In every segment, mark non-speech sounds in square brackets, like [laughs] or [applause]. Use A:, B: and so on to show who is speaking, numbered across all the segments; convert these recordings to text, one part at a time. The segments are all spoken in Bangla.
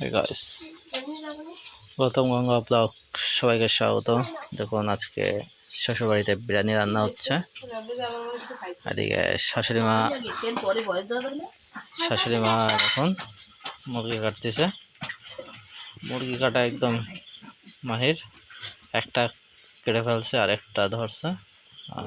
A: Guys, প্রথম গঙ্গা ব্লগ সবাইকে স্বাগত। দেখুন আজকে শ্বশুরবাড়িতে বিরিয়ানি রান্না হচ্ছে। এদিকে শাশুড়ি মা শাশুড়ি মা এখন মুরগি কাটতেছে। মুরগি কাটা একদম মাহির। একটা কেটে ফেলছে আর একটা ধরছে। আর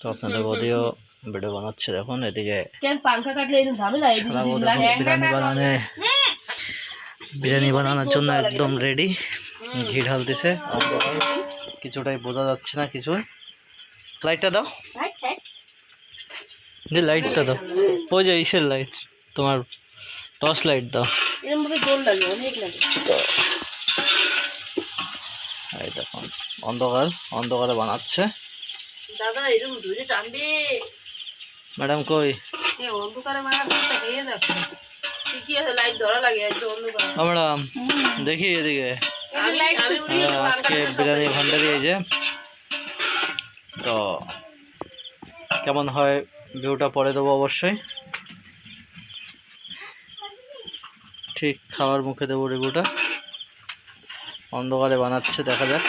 A: তো আপনাদের বদিও ভিডিও বানাচ্ছে দেখুন এদিকে বিরিয়ানি বানানে। বিরিয়ানি বানানোর জন্য একদম রেডি ঘি ঢালতেছে। কিছুটাই বোঝা যাচ্ছে না কিছু লাইটটা দাও। যে লাইটটা দাও। ওই যে ইসের লাইট তোমার টর্চ লাইট দাও। এই দেখুন অন্ধকার অন্ধকারে বানাচ্ছে।
B: দাদা এরকম ধরে টানবে।
A: ম্যাডাম কই?
B: এ অন্ধকারে মারা দুধটা খেয়ে যাচ্ছে। ঠিকই আছে লাইট ধরা লাগে একটু অন্ধকার।
A: ও ম্যাডাম দেখি এদিকে। আহ, আজকে বিরিয়ানি ভান্ডারি এই যে। তো কেমন হয় ভিউটা পরে দেবো অবশ্যই। ঠিক খাওয়ার মুখে দেবো রিভিউটা অন্ধকারে বানাচ্ছে দেখা যাক।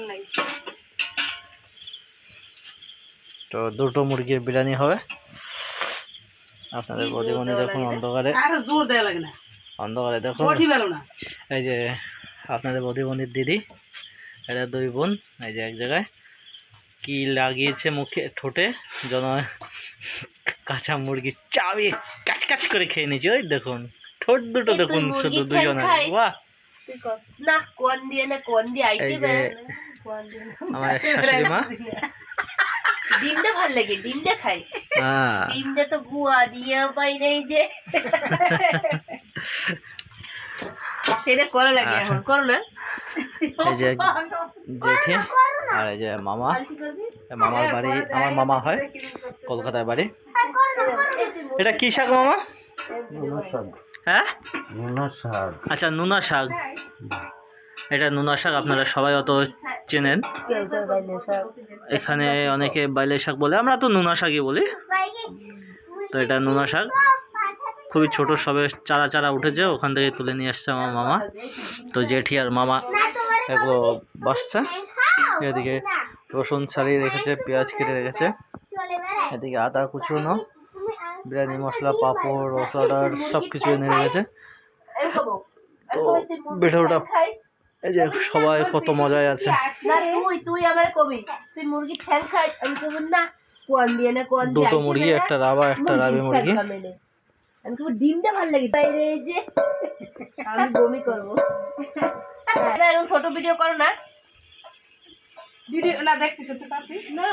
B: নাই
A: তো দুটো মুরগির বিরিয়ানি হবে। আপনাদের বদিমণি দেখুন অন্ধকারে।
B: আর জোর দেয়া লাগে না।
A: অন্ধকারে দেখুন। এই যে আপনাদের বদিমণির দিদি এটা দুই বোন এই যে এক জায়গায়। কি লাগিয়েছে মুখে ঠোঁটে যেন কাঁচা মুরগি চাবি কাচ কাচ করে খেয়ে নিয়েছে। ওই দেখুন ঠোঁট দুটো দেখুন শুধু দুজনে বাহ। আমার শাশুড়ি মা। [laughs]
B: ডিমটা ভালো লাগে ডিমটা খাই।
A: হ্যাঁ।
B: ডিমটা তো গুয়া দিয়ে পাই নাই যে। সেটা করা লাগে এখন করো না।
A: এই যে জেঠি আর এই যে মামা মামার বাড়ি আমার মামা হয় কলকাতায় বাড়ি। এটা কি শাক মামা? হ্যাঁ? শাক। আচ্ছা নুনা শাক। এটা নুনা শাক, আপনারা সবাই অত চেনেন। এখানে অনেকে বাইলে শাক বলে, আমরা তো নুনা শাকই বলি। তো এটা নুনা শাক। খুবই ছোট, সবে চারা চারা উঠেছে, ওখান থেকে তুলে নিয়ে আসছে আমার মামা। তো জেঠি আর মামা এগুলো বাসছে। এদিকে রসুন ছাড়িয়ে রেখেছে, পেঁয়াজ কেটে রেখেছে। এদিকে আদা কুচুনো, বিরিয়ানি, মশলা, পাঁপড় রসদার সব কিছু এনে রেখেছে। তো ভিডিওটা এই যে সবাই কত মজায় আছে।
B: না না না
A: দুটো মুরগি একটা রাবা একটা রাবি মুরগি।
B: না। আমি কব ডিমটা ভালো লাগে। বাইরে যে আমি বমি করব। এরকম ছোট ভিডিও করো না। ভিডিও না দেখছি সত্যি না।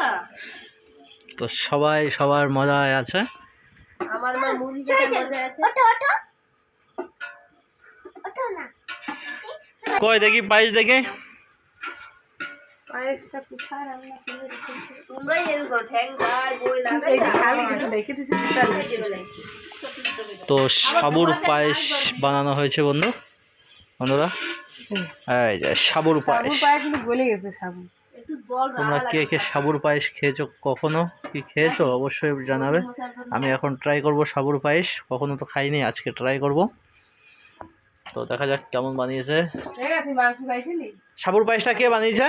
A: তো সবাই সবার মজায় আছে।
B: আমার মা মুরগি খেতে মজা আছে।
A: কই দেখি পাইস দেখি
B: পায়েসটা দেখি লাগাই দেখে
A: তো সাবুর পায়েস বানানো হয়েছে বন্ধু। বন্ধুরা এই যে সাবুর পায়েস।
B: একটু বল
A: তোমরা কে কে সাবুর পায়েস খেয়েছো কখনো কি খেয়েছো অবশ্যই জানাবে। আমি এখন ট্রাই করব সাবুর পায়েস। কখনো তো খাইনি আজকে ট্রাই করব। তো দেখা যাক কেমন বানিয়েছে।
B: তুই মাংস খাইছিলি?
A: সাবুর পায়েসটা কে বানিয়েছে?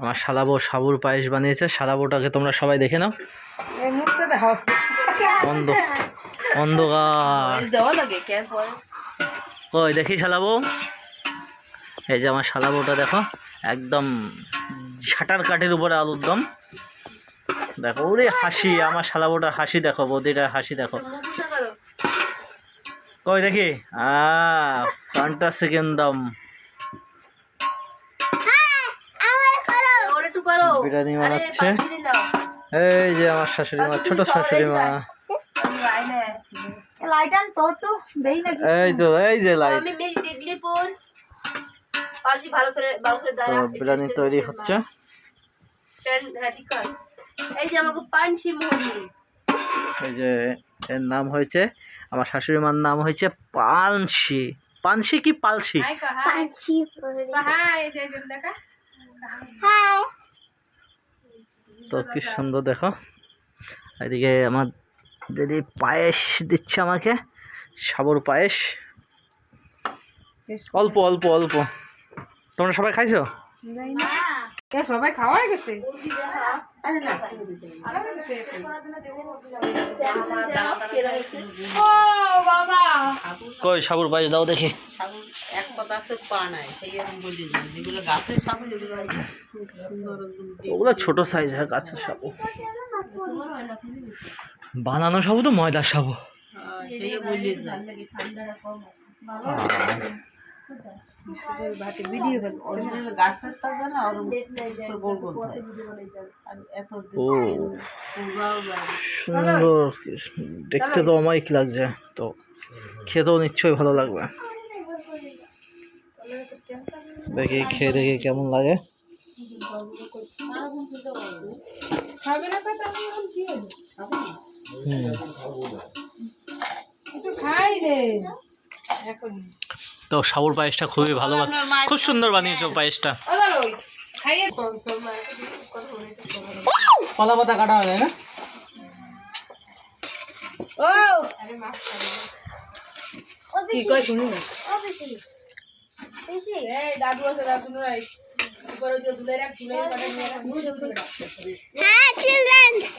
A: আমার সালাবো সাবুর পায়েস বানিয়েছে। সালাবোটাকে তোমরা সবাই দেখে নাও। অন্ধ অন্ধকার। ওই দেখি শালাবো এই যে আমার শালাবোটা দেখো একদম ঝাঁটার কাঠের উপরে আলুর দম। দেখো ওরে হাসি আমার শালাবোটার হাসি দেখো বৌদিটার হাসি দেখো। কই দেখি? আ ফ্যান্টাস্টিক দম
B: ওরে একটু করো
A: বিরিয়ানি বানাচ্ছে। এই যে আমার শাশুড়ি মা ছোট শাশুড়ি মা। এই তো এই যে লাইট তো বিরিয়ানি তৈরি হচ্ছে।
B: এই যে
A: এর নাম হয়েছে আমার শাশুড়ি মার নাম হয়েছে পানসি। পানসি কি পালসি?
B: পানসি
A: তো কি সুন্দর দেখো। এদিকে আমার দিদি পায়েস দিচ্ছে আমাকে সাবর পায়েস। অল্প অল্প অল্প। তোমরা সবাই খাইছো?
B: সবাই খাওয়া হয়ে গেছে?
A: কই সাবুর পায়েস দাও দেখি।
C: এক কথা আছে পা নাই। যেগুলো গাছের সাবু।
A: ওগুলো ছোট সাইজ হয় গাছের সাবু। বানানো সাবু তো ময়দার সাবু।
C: গাছের আর গোল গোল এত
A: ও সুন্দর দেখতে তো অমায়িক লাগছে তো খেতেও নিশ্চয়ই ভালো লাগবে। দেখি খেয়ে দেখি কেমন লাগে।
B: খাবে না তো তাহলে এখন কি হলো
A: হুম
B: খাই রে।
A: তো সাবুর পায়েসটা খুবই ভালো খুব সুন্দর বানিয়েছো পায়েসটা। কলা পাতা কাটা হবে না?
B: কি শুনি? দাদু আছে দাদু নাই।
D: হ্যাঁ চিলড্রেন্স।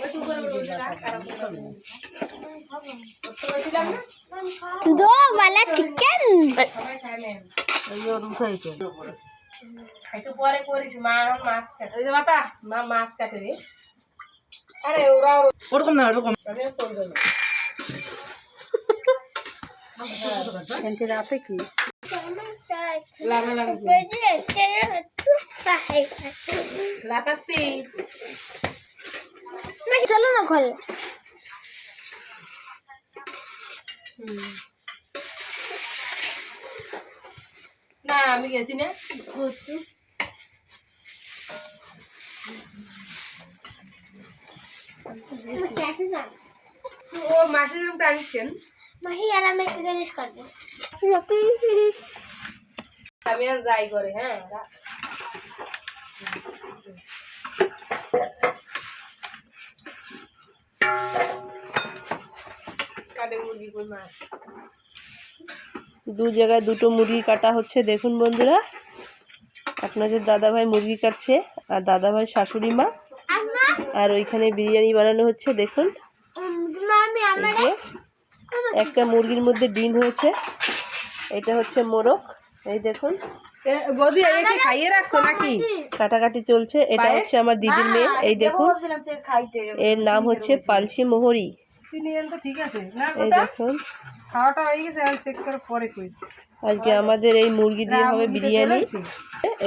D: দো वाला চিকেন।
B: একটু পরে করিস মা মাছ কাটে এই যে মাতা মা মাছ কাটে রে আরে ওরা
A: ওরকম না ওরকম
B: আমিও করব না
C: এনকে রাতে কি
B: লাগা লাগা লাগাচ্ছি
D: চলো না ঘরে
B: না আমি গেছি না। ঘুরতে ও মাছের রুমটা আনছেন।
D: মাহি আর আমি একটা জিনিস করব।
B: আমি আর যাই করে হ্যাঁ। কই মাছ
E: দু জায়গায় দুটো মুরগি কাটা হচ্ছে দেখুন বন্ধুরা। আপনাদের দাদাভাই মুরগি কাটছে আর দাদাভাই শাশুড়ি মা। আর ওইখানে বিরিয়ানি বানানো হচ্ছে দেখুন। একটা মুরগির মধ্যে ডিম হয়েছে। এটা হচ্ছে মোরগ এই দেখুন।
B: বৌদি একে খাইয়ে রাখছো নাকি?
E: কাটাকাটি চলছে এটা হচ্ছে আমার দিদির মেয়ে এই দেখুন। এর নাম হচ্ছে পালসি মোহরি।
B: তো ঠিক আছে। না
E: এই দেখুন।
B: খাওয়াটা হয়ে গেছে আমি চেক করে পরে কই
E: আজকে আমাদের এই মুরগি দিয়ে হবে বিরিয়ানি।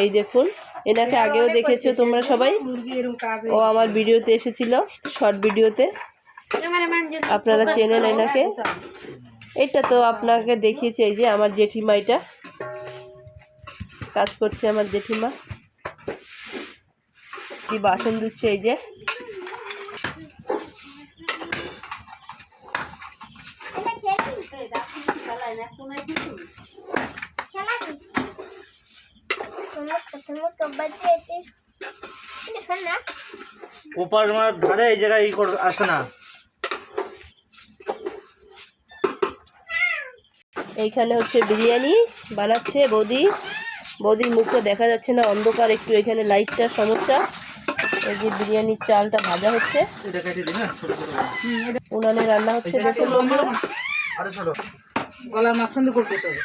E: এই দেখুন এনাকে আগেও দেখেছ তোমরা সবাই? ও আমার ভিডিওতে এসেছিল শর্ট ভিডিওতে। আপনারা চেনেন এনাকে। এটা তো আপনাকে দেখিয়েছে এই যে আমার জেঠিমা এটা। কাজ করছে আমার জেঠিমা। কি বাসন ধুচ্ছে এই যে।
D: না
A: ওপার আমার ধারে এই জায়গায় ই করে আসে না।
E: এইখানে হচ্ছে বিরিয়ানি বানাচ্ছে বৌদি। বৌদির মুখও দেখা যাচ্ছে না অন্ধকার একটু এখানে লাইটটার সমস্যা। এই যে বিরিয়ানির চালটা ভাজা হচ্ছে।
A: এটা কেটে দিই না ছোট ছোট করে।
E: উনানে রান্না হচ্ছে
C: গলার মাঝখান দিয়ে করতে হবে।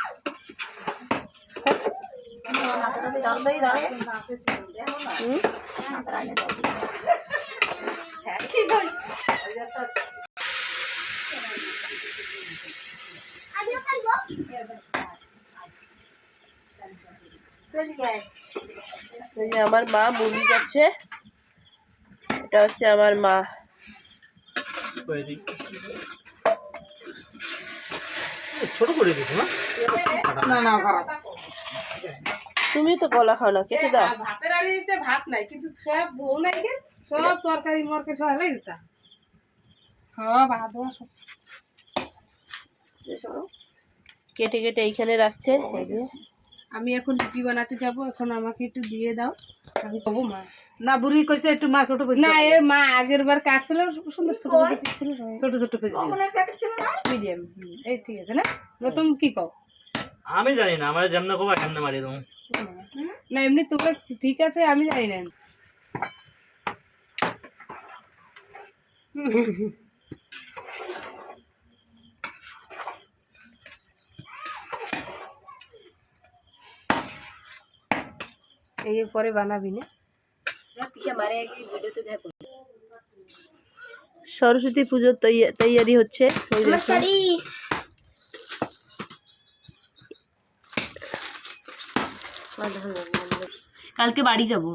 E: আমার মা মুরগি যাচ্ছে। এটা হচ্ছে আমার মা।
A: ছোট করে দিস না?
C: না না খারাপ।
E: তুমি তো কলা খাও না কেটে দাও।
B: ভাতের আড়িতে ভাত নাই কিন্তু সব বউ নাই কে সব তরকারি মরকে সব হেলাই দিতা। সব
E: কেটে কেটে এইখানে রাখছে।
B: আমি এখন রুটি বানাতে যাব এখন আমাকে একটু দিয়ে দাও। আমি খাব মা।
C: না বুড়ি কইছে একটু মা ছোট পিস
B: না এ মা আগের বার কাটছিল সুন্দর ছোট ছোট
C: ছোট ছোট পিস
B: মিডিয়াম এই ঠিক আছে না? নতুন কি কও?
A: আমি জানি না আমার যেমন কবা কেমনে মারি দেবো।
B: না এমনি তোকে ঠিক আছে আমি জানি না। এই পরে বানাবি না?
E: সরস্বতী পুজোর তৈয়া- তৈয়ারি হচ্ছে এই দেখুন।
D: শাড়ি
B: কালকে বাড়ি যাব।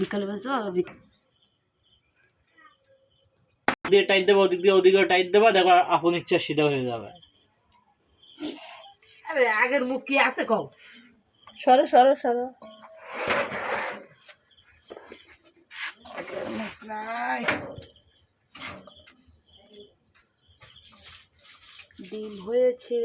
B: বিকালে বাসো
A: দিয়ে টাইট দেবো ওদিক দিয়ে ওদিকে টাইট দেবা দেখো আপন ইচ্ছা সিধা হয়ে যাবে।
C: আরে আগের মুখ কি আছে কও?
E: সরো সরো সরো। ডিম হয়েছে।